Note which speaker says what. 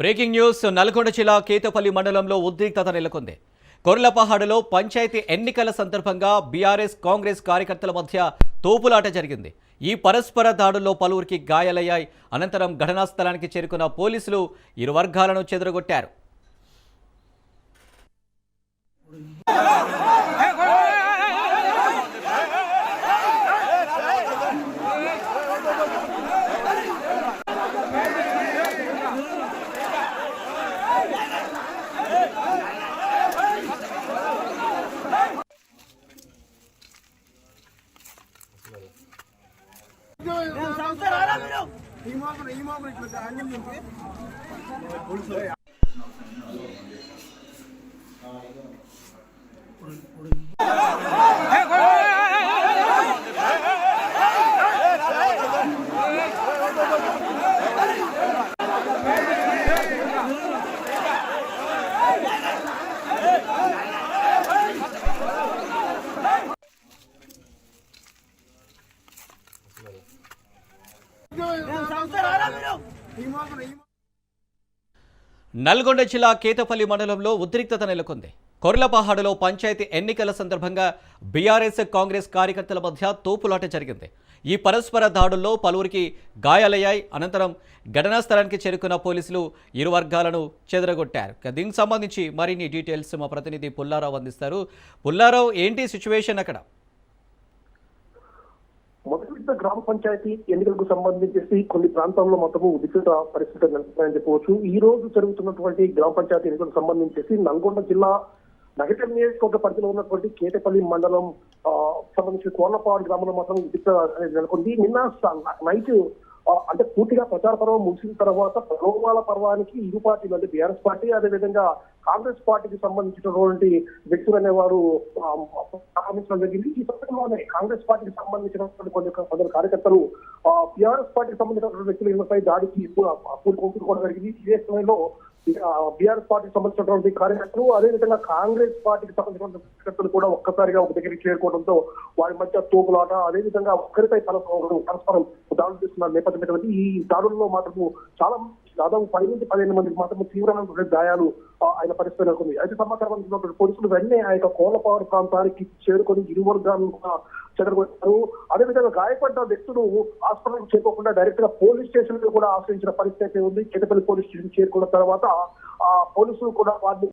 Speaker 1: Breaking news Nalgonda జిల్లా కేతపల్లి మండలంలో ఉద్రిక్తత నెలకొంది. కొర్లపహాడులో పంచాయతీ ఎన్నికల సందర్భంగా బీఆర్ఎస్ కాంగ్రెస్ కార్యకర్తల మధ్య తోపులాట జరిగింది. ఈ పరస్పర దాడుల్లో పలువురికి గాయాలయ్యాయి. అనంతరం ఘటనా స్థలానికి చేరుకున్న పోలీసులు ఇరు వర్గాలను చెదరగొట్టారు.
Speaker 2: ఈ మోపన ఈ మోపన ఇట్లా అంగం నింపి ఈ మోపన ఈ మోపన
Speaker 1: నల్గొండ జిల్లా కేతపల్లి మండలంలో ఉద్రిక్తత నెలకొంది. కొర్లపహాడులో పంచాయతీ ఎన్నికల సందర్భంగా బీఆర్ఎస్ కాంగ్రెస్ కార్యకర్తల మధ్య తోపులాట జరిగింది. ఈ పరస్పర దాడుల్లో పలువురికి గాయాలయ్యాయి. అనంతరం ఘటనా స్థలానికి చేరుకున్న పోలీసులు ఇరు వర్గాలను చెదరగొట్టారు. దీనికి సంబంధించి మరిన్ని డీటెయిల్స్ మా ప్రతినిధి పుల్లారావు అందిస్తారు. పుల్లారావు ఏంటి సిచ్యువేషన్ అక్కడ?
Speaker 3: ప్రస్తుత గ్రామ పంచాయతీ ఎన్నికలకు సంబంధించి కొన్ని ప్రాంతాల్లో మొత్తము ఉద్రిక్త పరిస్థితులు నెలకొన్నాయని చెప్పవచ్చు. ఈ రోజు జరుగుతున్నటువంటి గ్రామ పంచాయతీ ఎన్నికలకు సంబంధించి నల్గొండ జిల్లా నగరం నియోజకవర్గ పరిధిలో ఉన్నటువంటి కేటపల్లి మండలం సంబంధించిన సంబంధించి కోర్లపాడు గ్రామంలో మాత్రం ఉద్రిక్త అనేది నెలకొంది. నిన్న నైట్ అంటే పూర్తిగా ప్రచార పర్వం ముగిసిన తర్వాత ప్రలోభాల పర్వానికి ఇరు పార్టీలు అంటే బీఆర్ఎస్ పార్టీ అదేవిధంగా కాంగ్రెస్ పార్టీకి సంబంధించినటువంటి వ్యక్తులు అనేవారు ఆ, జరిగింది ఈ సందర్భంలోనే కాంగ్రెస్ పార్టీకి సంబంధించినటువంటి కొన్ని కొందరు కార్యకర్తలు బీఆర్ఎస్ పార్టీకి సంబంధించినటువంటి వ్యక్తులు ఇళ్ళపై దాడికి పూనుకోవడం కూడా జరిగింది ఇదే సమయంలో బీఆర్ఎస్ పార్టీకి సంబంధించినటువంటి కార్యకర్తలు అదేవిధంగా కాంగ్రెస్ పార్టీకి సంబంధించినటువంటి కార్యకర్తలు కూడా ఒక్కసారిగా ఒక దగ్గరికి చేరుకోవడంతో వారి మధ్య తోపులాట అదేవిధంగా ఒక్కరిపై తల పరస్పరం దాడులు చేస్తున్న నేపథ్యం ఈ దాడుల్లో మాత్రము చాలా దాదాపు పది నుంచి పదిహేను మందికి మాత్రం తీవ్రమైన గాయాలు ఆయన పరిస్థితి నెలకొంది. అయితే సమాచారం పోలీసులు వెంటనే ఆ యొక్క కోలపాడు ప్రాంతానికి చేరుకొని ఇరు వర్గాలను చెదరగొట్టారు. అదేవిధంగా గాయపడ్డ వ్యక్తులు హాస్పిటల్కి చేరుకోకుండా డైరెక్ట్గా పోలీస్ స్టేషన్ కూడా ఆశ్రయించిన పరిస్థితి అయితే ఉంది. కేటపల్లి పోలీస్ స్టేషన్ చేరుకున్న తర్వాత ఆ పోలీసులు కూడా వారిని